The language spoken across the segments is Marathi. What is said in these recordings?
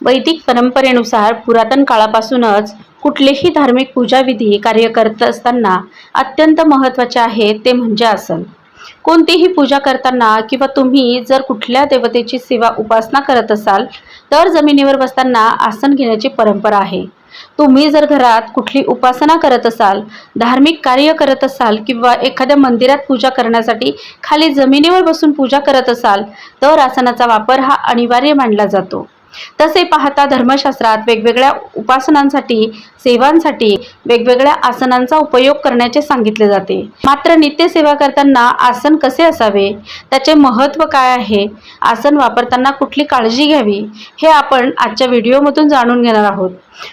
वैदिक परंपरेनुसार पुरातन काळापासूनच कुठलेही धार्मिक पूजाविधी कार्य करत असताना अत्यंत महत्त्वाचे आहे ते म्हणजे आसन. कोणतीही पूजा करताना किंवा तुम्ही जर कुठल्या देवतेची सेवा उपासना करत असाल तर जमिनीवर बसताना आसन घेण्याची परंपरा आहे. तुम्ही जर घरात कुठली उपासना करत असाल धार्मिक कार्य करत असाल किंवा एखाद्या मंदिरात पूजा करण्यासाठी खाली जमिनीवर बसून पूजा करत असाल तर आसनाचा वापर हा अनिवार्य मानला जातो. तसे पाहता धर्मशास्त्रात वेगवेगळ्या उपासनांसाठी सेवांसाठी वेगवेगळ्या आसनांचा उपयोग करण्याचे सांगितले जाते. मात्र नित्यसेवा करताना आसन कसे असावे? त्याचे महत्त्व काय आहे? आसन वापरताना कुठली काळजी घ्यावी? हे आपण आजच्या व्हिडिओमधून जाणून घेणार आहोत.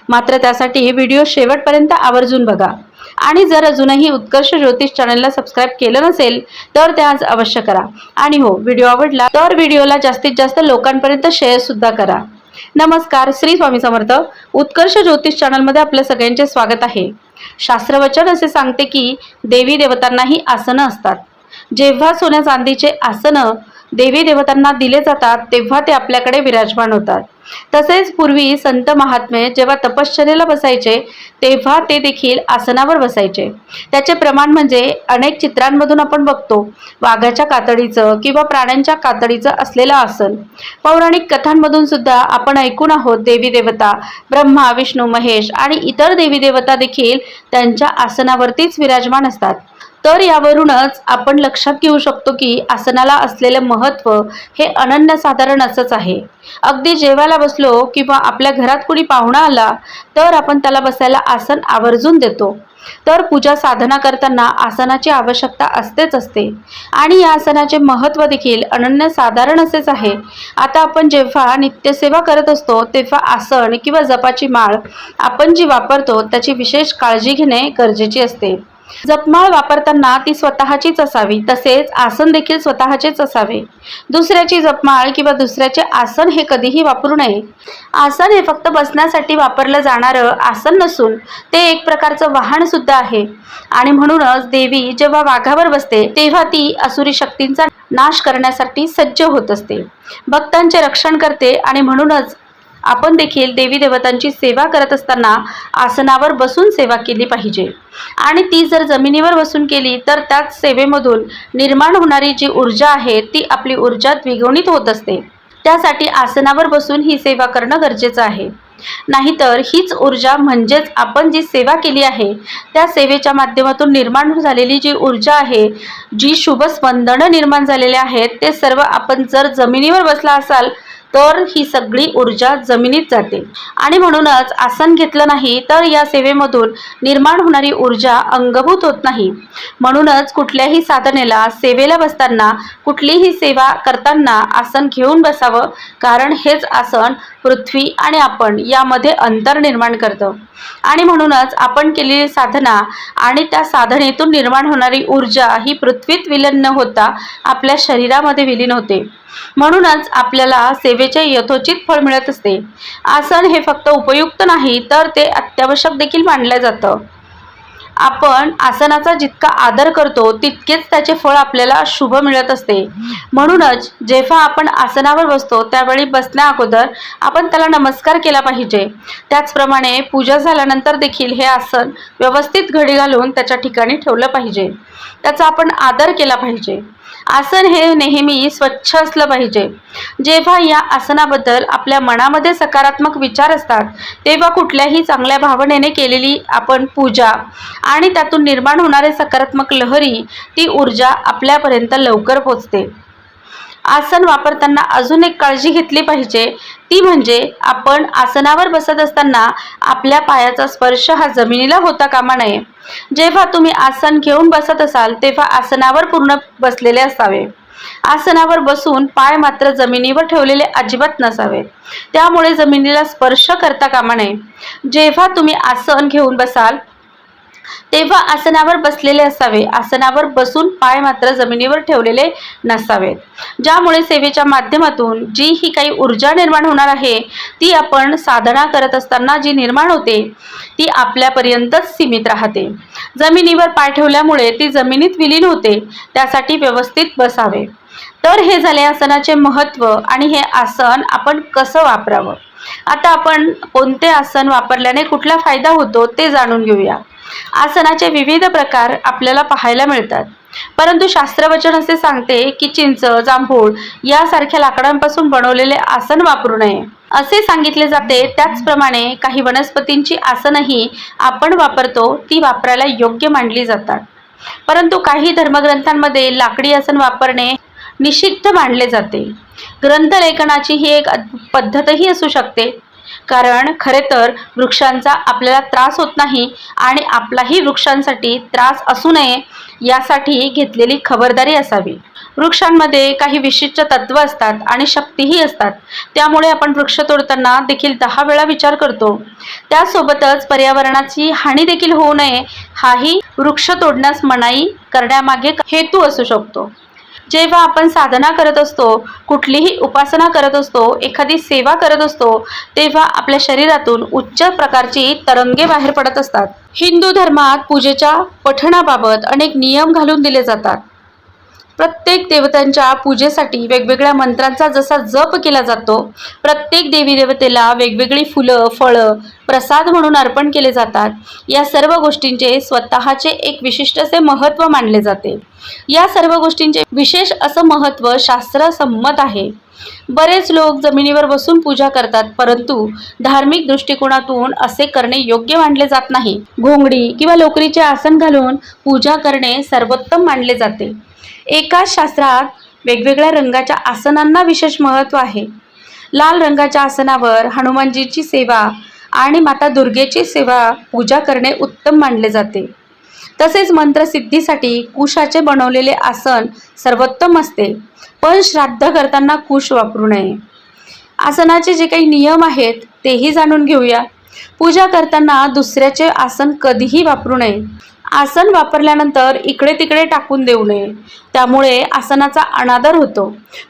मात्र त्यासाठी व्हिडिओ शेवटपर्यंत आवर्जून बघा. आणि जर अजूनही उत्कर्ष ज्योतिष चॅनलला सबस्क्राईब केलं नसेल तर ते आज अवश्य करा. आणि हो व्हिडिओ आवडला तर व्हिडिओला जास्तीत जास्त लोकांपर्यंत शेअर सुद्धा करा. नमस्कार श्री स्वामी समर्थ. उत्कर्ष ज्योतिष चॅनलमध्ये आपल्या सगळ्यांचे स्वागत आहे. शास्त्रवचन असे सांगते की देवी देवतांनाही आसनं असतात. जेव्हा सोन्या चांदीचे आसनं देवी देवतांना दिले जातात तेव्हा ते आपल्याकडे विराजमान होतात. तसेच पूर्वी संत महात्मे जेव्हा तपश्चर्याला बसायचे तेव्हा ते देखील आसनावर बसायचे. त्याचे प्रमाण म्हणजे अनेक चित्रांमधून आपण बघतो वाघाच्या कातडीचं किंवा प्राण्यांच्या कातडीचं असलेलं आसन. पौराणिक कथांमधून सुद्धा आपण ऐकून आहोत देवी देवता ब्रह्मा विष्णू महेश आणि इतर देवी देवता देखील त्यांच्या आसनावरतीच विराजमान असतात. तर यावरूनच आपण लक्षात घेऊ शकतो की आसनाला असलेलं महत्त्व हे अनन्यसाधारण असंच आहे. अगदी जेवायला बसलो किंवा आपल्या घरात कुणी पाहुणा आला तर आपण त्याला बसायला आसन आवर्जून देतो. तर पूजा साधना करताना आसनाची आवश्यकता असतेच असते. आणि या आसनाचे महत्त्व देखील अनन्यसाधारण असेच आहे. आता आपण जेव्हा नित्यसेवा करत असतो तेव्हा आसन किंवा जपाची माळ आपण जी वापरतो त्याची विशेष काळजी घेणे गरजेची असते. जपमाळ वापरताना ती स्वतःचीच असावी तसेच आसन देखील स्वतःचेच असावे. दुसऱ्याची जपमाळ किंवा दुसऱ्याचे आसन हे कधीही वापरू नये. आसन हे फक्त बसण्यासाठी वापरलं जाणारं आसन नसून ते एक प्रकारचं वाहन सुद्धा आहे. आणि म्हणूनच देवी जेव्हा वाघावर बसते तेव्हा ती असुरी शक्तींचा नाश करण्यासाठी सज्ज होत असते. भक्तांचे रक्षण करते आणि म्हणूनच आपण देखील देवी देवतांची सेवा करत असताना आसनावर बसून सेवा केली पाहिजे. आणि ती जर जमिनीवर बसून केली तर त्याच सेवेमधून निर्माण होणारी जी ऊर्जा आहे ती आपली ऊर्जा द्विगुणित होत असते. त्यासाठी आसनावर बसून ही सेवा करणं गरजेचं आहे. नाहीतर हीच ऊर्जा म्हणजेच आपण जी सेवा केली आहे त्या सेवेच्या माध्यमातून निर्माण झालेली जी ऊर्जा आहे जी शुभ स्पंदनं निर्माण झालेले आहेत ते सर्व आपण जर जमिनीवर बसला असाल तर ही सगळी ऊर्जा जमिनीत जाते. आणि म्हणूनच आसन घेतलं नाही तर या सेवेमधून निर्माण होणारी ऊर्जा अंगभूत होत नाही. म्हणूनच कुठल्याही साधनेला सेवेला बसताना कुठलीही सेवा करताना आसन घेऊन बसावं कारण हेच आसन पृथ्वी आणि आपण यामध्ये अंतर निर्माण करतं. आणि म्हणूनच आपण केलेली साधना आणि त्या साधनेतून निर्माण होणारी ऊर्जा ही पृथ्वीत विलीन न होता आपल्या शरीरामध्ये विलीन होते. म्हणूनच आपल्याला सेवेचे यथोचित फळ मिळत असते. आसन हे फक्त उपयुक्त नाही तर ते अत्यावश्यक देखील मानलं जातं. आपण आसनाचा जितका आदर करतो तितकेच त्याचे फळ आपल्याला शुभ मिळत असते. म्हणूनच जेव्हा आपण आसनावर बसतो त्यावेळी बसण्या अगोदर आपण त्याला नमस्कार केला पाहिजे. त्याचप्रमाणे पूजा झाल्यानंतर देखील हे आसन व्यवस्थित घडी घालून त्याच्या ठिकाणी ठेवलं पाहिजे. त्याचा आपण आदर केला पाहिजे. आसन हे नेहमी स्वच्छ असलं पाहिजे. जेव्हा या आसनाबद्दल आपल्या मनामध्ये सकारात्मक विचार असतात तेव्हा कुठल्याही चांगल्या भावनेने केलेली आपण पूजा आणि त्यातून निर्माण होणारे सकारात्मक लहरी ती ऊर्जा आपल्यापर्यंत लवकर पोचते. आसन वापरताना अजून एक काळजी घेतली पाहिजे. ती म्हणजे आपण आसनावर बसत असताना आपल्या पायाचा स्पर्श हा जमिनीला होता कामा नये. जेव्हा तुम्ही आसन घेऊन बसत असाल तेव्हा आसनावर पूर्ण बसलेले असावे. आसनावर बसून पाय मात्र जमिनीवर ठेवलेले अजिबात नसावेत त्यामुळे जमिनीला स्पर्श करता कामा नये. जेव्हा तुम्ही आसन घेऊन बसाल तेव्हा आसनावर बसलेले असावे. आसनावर बसून पाय मात्र जमिनीवर ठेवलेले नसावेत ज्यामुळे सेवेच्या माध्यमातून जी ही काही ऊर्जा निर्माण होणार आहे ती आपण साधना करत असताना जी निर्माण होते ती आपल्यापर्यंतच सीमित राहते. जमिनीवर पाय ठेवल्यामुळे ती जमिनीत विलीन होते त्यासाठी व्यवस्थित बसावे. तर हे झाले आसनाचे महत्त्व आणि हे आसन आपण कसं वापरावं? आता आपण कोणते आसन वापरल्याने कुठला फायदा होतो ते जाणून घेऊया. आसनाचे विविध प्रकार आपल्याला पाहायला मिळतात. परंतु शास्त्रवचन असे सांगते की चिंच जांभूळ यासारख्या लाकडांपासून बनवलेले आसन वापरू नये. असे सांगितले जाते त्याचप्रमाणे काही वनस्पतींची आसनही आपण वापरतो ती वापरायला योग्य मानली जातात. परंतु काही धर्मग्रंथांमध्ये लाकडी आसन वापरणे निषिद्ध मानले जाते. ग्रंथलेखनाची ही एक पद्धतही असू शकते. कारण खरे तर वृक्षांचा आपल्याला त्रास होत नाही आणि आपलाही वृक्षांसाठी त्रास असू नये यासाठी घेतलेली खबरदारी असावी. वृक्षांमध्ये काही विशिष्ट तत्व असतात आणि शक्तीही असतात. त्यामुळे आपण वृक्ष तोडताना देखील दहा वेळा विचार करतो. त्यासोबतच पर्यावरणाची हानी देखील होऊ नये हाही वृक्ष तोडण्यास मनाई करण्यामागे हेतू असू शकतो. जेव्हा आपण साधना करत असतो कुठलीही उपासना करत असतो एखादी सेवा करत असतो तेव्हा आपल्या शरीरातून उच्च प्रकारची तरंगे बाहेर पडत असतात. हिंदू धर्मात पूजेच्या पठणाबाबत अनेक नियम घालून दिले जातात. प्रत्येक देवतांच्या पूजेसाठी वेगवेगळ्या मंत्रांचा जसा जप केला जातो प्रत्येक देवी देवतेला वेगवेगळी फुलं फळं प्रसाद म्हणून अर्पण केले जातात. या सर्व गोष्टींचे स्वतःचे एक विशिष्ट असे महत्त्व मानले जाते. या सर्व गोष्टींचे विशेष असं महत्त्व शास्त्रसंमत आहे. बरेच लोक जमिनीवर बसून पूजा करतात परंतु धार्मिक दृष्टिकोनातून असे करणे योग्य मानले जात नाही. घोंगडी किंवा लोकरीचे आसन घालून पूजा करणे सर्वोत्तम मानले जाते. एकाच शास्त्रात वेगवेगळ्या रंगाच्या आसनांना विशेष महत्त्व आहे. लाल रंगाच्या आसनावर हनुमानजीची सेवा आणि माता दुर्गेची सेवा पूजा करणे उत्तम मानले जाते. तसेच मंत्रसिद्धीसाठी कुशाचे बनवलेले आसन सर्वोत्तम असते पण श्राद्ध करताना कुश वापरू नये. आसनाचे जे काही नियम आहेत तेही जाणून घेऊया. पूजा करताना दुसऱ्याचे आसन कधीही वापरू नये. आसन वापरल्यानंतर इकडे तिकडे टाकून देऊ नये. त्यामुळे आसनाचा अनादर होतो.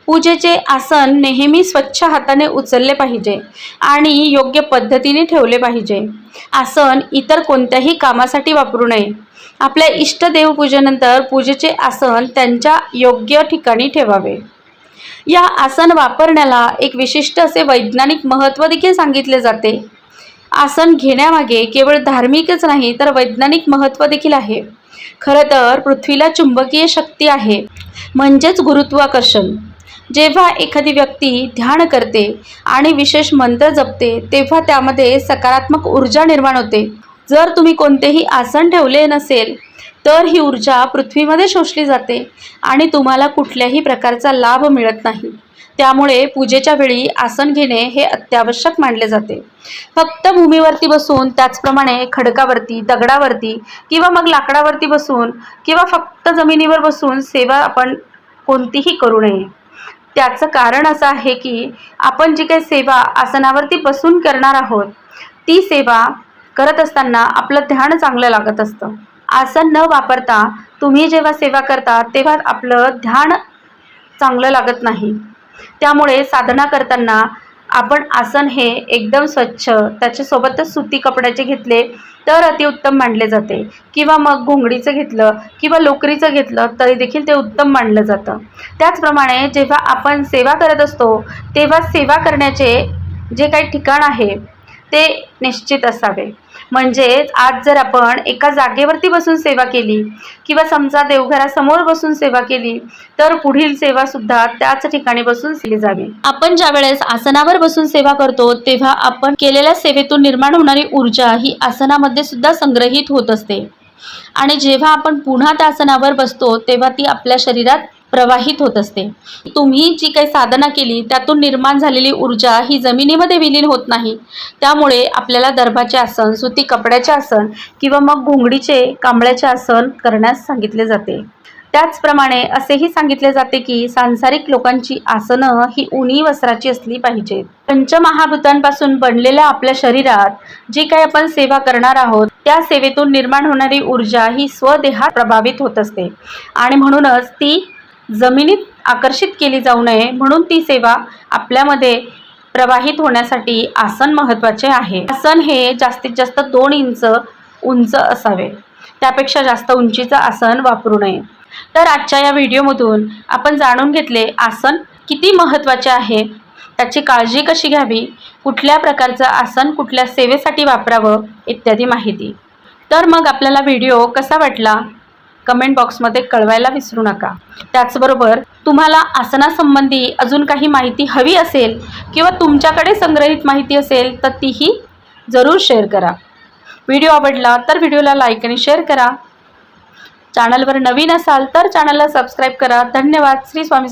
पूजेचे आसन नेहमी स्वच्छ हाताने उचलले पाहिजे आणि योग्य पद्धतीने ठेवले पाहिजे. आसन इतर कोणत्याही कामासाठी वापरू नये. आपल्या इष्टदेव पूजेनंतर पूजेचे आसन त्यांच्या योग्य ठिकाणी ठेवावे. या आसन वापरण्याला एक विशिष्ट असे वैज्ञानिक महत्त्व देखील सांगितले जाते. आसन घेण्यामागे केवळ धार्मिकच नाही तर वैज्ञानिक महत्त्व देखील आहे. खरं तर पृथ्वीला चुंबकीय शक्ती आहे म्हणजेच गुरुत्वाकर्षण. जेव्हा एखादी व्यक्ती ध्यान करते आणि विशेष मंत्र जपते तेव्हा त्यामध्ये सकारात्मक ऊर्जा निर्माण होते. जर तुम्ही कोणतेही आसन ठेवले नसेल तर ही ऊर्जा पृथ्वीमध्ये शोषली जाते आणि तुम्हाला कुठल्याही प्रकारचा लाभ मिळत नाही. त्यामुळे पूजेच्या वेळी आसन घेणे हे अत्यावश्यक मानले जाते. फक्त भूमीवरती बसून त्याचप्रमाणे खडकावरती दगडावरती किंवा मग लाकडावरती बसून किंवा फक्त जमिनीवर बसून सेवा आपण कोणतीही करू नये. त्याचं कारण असं आहे की आपण जी काही सेवा आसनावरती बसून करणार आहोत ती सेवा करत असताना आपलं ध्यान चांगलं लागत असतं. आसन न वापरता तुम्ही जेव्हा सेवा करता तेव्हा आपलं ध्यान चांगलं लागत नाही. त्यामुळे साधना करताना आपण आसन हे एकदम स्वच्छ त्याच्यासोबतच सुती कपड्याचे घेतले तर अतिउत्तम मानले जाते. किंवा मग घोंगडीचं घेतलं किंवा लोकरीचं घेतलं तरी देखील ते उत्तम मानलं जातं. त्याचप्रमाणे जेव्हा आपण सेवा करत असतो तेव्हा सेवा करण्याचे जे काही ठिकाण आहे ते निश्चित असावे. म्हणजेच आज जर आपण एका जागेवरती बसून सेवा केली किंवा समजा देवघरासमोर बसून सेवा केली तर पुढील सेवा सुद्धा त्याच ठिकाणी बसून केली जावी. आपण ज्या वेळेस आसनावर बसून सेवा करतो तेव्हा आपण केलेल्या सेवेतून निर्माण होणारी ऊर्जा ही आसनामध्ये सुद्धा संग्रहित होत असते. आणि जेव्हा आपण पुन्हा त्या आसनावर बसतो तेव्हा ती आपल्या शरीरात प्रवाहित होत असते. तुम्ही जी काही साधना केली त्यातून निर्माण झालेली ऊर्जा ही जमिनीमध्ये विलीन होत नाही. त्यामुळे आपल्याला दर्भाचे आसन सुती कपड्याचे आसन किंवा मग घोंगडीचे कांबळ्याचे आसन करण्यास सांगितले जाते. त्याचप्रमाणे असेही सांगितले जाते की सांसारिक लोकांची आसनं ही उनी वस्त्राची असली पाहिजेत. पंचमहाभूतांपासून बनलेल्या आपल्या शरीरात जी काही आपण सेवा करणार आहोत त्या सेवेतून निर्माण होणारी ऊर्जा ही स्वदेहात प्रभावित होत असते. आणि म्हणूनच ती जमिनीत आकर्षित केली जाऊ नये म्हणून ती सेवा आपल्यामध्ये प्रवाहित होण्यासाठी आसन महत्त्वाचे आहे. आसन हे जास्तीत जास्त दोन इंच उंच असावे. त्यापेक्षा जास्त उंचीचं आसन वापरू नये. तर आजच्या या व्हिडिओमधून आपण जाणून घेतले आसन किती महत्त्वाचे आहे त्याची काळजी कशी घ्यावी कुठल्या प्रकारचं आसन कुठल्या सेवेसाठी वापरावं इत्यादी माहिती. तर मग आपल्याला व्हिडिओ कसा वाटला कमेंट बॉक्समध्ये कळवायला विसरू नका. त्याचबरोबर तुम्हाला आसनासंबंधी अजून काही माहिती हवी असेल किंवा तुमच्याकडे संग्रहित माहिती असेल तर तीही जरूर शेअर करा. व्हिडिओ आवडला तर व्हिडिओला लाईक आणि शेअर करा. चॅनलवर नवीन असाल तर चॅनलला सबस्क्राईब करा. धन्यवाद. श्री स्वामी